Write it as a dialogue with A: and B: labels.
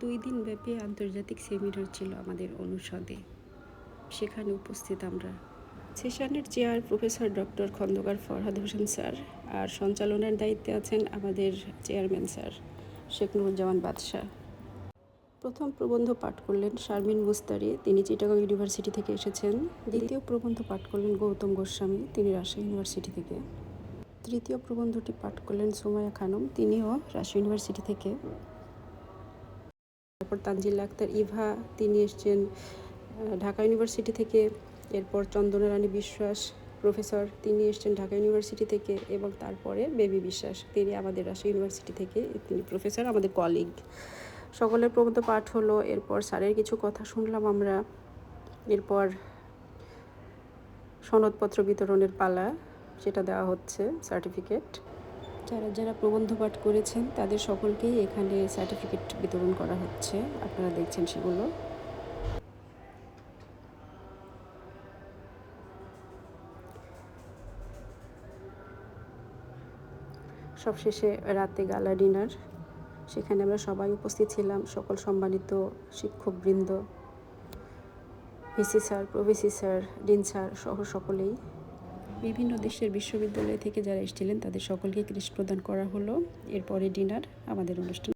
A: দুই দিন ব্যাপী আন্তর্জাতিক সেমিনার ছিল আমাদের অনুষদে। সেখানে উপস্থিত আমরা। সেশনের chair professor doctor Khandakar Farhad Hossain sir আর সঞ্চালনের দায়িত্বে আছেন আমাদের চেয়ারম্যান স্যার শেখ নুরুজ্জামান বাদশাহ। প্রথম প্রবন্ধ পাঠ করলেন শারমিন মুস্তারি, তিনি চিটাগং ইউনিভার্সিটি থেকে এসেছেন। দ্বিতীয় প্রবন্ধ পাঠ করলেন গৌতম গোস্বামী, তিনি রাজশাহী ইউনিভার্সিটি থেকে। তৃতীয় প্রবন্ধটি পাঠ করলেন সুমায়া খানম, তিনিও রাজশাহী ইউনিভার্সিটি থেকে। তারপর তানজিল আক্তার, ইভা, তিনি এসছেন ঢাকা ইউনিভার্সিটি থেকে, এরপর চন্দনা রানী বিশ্বাস, প্রফেসর, তিনি এসছেন ঢাকা ইউনিভার্সিটি থেকে এবং তারপরে বেবি বিশ্বাস, তিনি আমাদের রাজশাহী ইউনিভার্সিটি থেকে, তিনি প্রফেসর, আমাদের কলিগ সকলের প্রবন্ধ পাঠ হলো, এরপর স্যারের কিছু কথা শুনলাম আমরা, এরপর সনদপত্র বিতরণের পালা, সেটা দেওয়া হচ্ছে সার্টিফিকেট যারা যারা প্রবন্ধ পাঠ করেছেন, তাদের সকলকেই এখানে সার্টিফিকেট বিতরণ করা হচ্ছে। আপনারা দেখছেন সেগুলো। সবশেষে রাতে গালা ডিনার। সেখানে আমরা সবাই উপস্থিত ছিলাম, সকল সম্মানিত শিক্ষকবৃন্দ, VC sir, pro VC sir, dean sir সহ সকলেই। বিভিন্ন দেশের বিশ্ববিদ্যালয় থেকে যারা এসেছিলেন, তাদের সকলকে ক্রিস্ট প্রদান করা হলো। এরপরে ডিনার, আমাদের অনুষ্ঠান।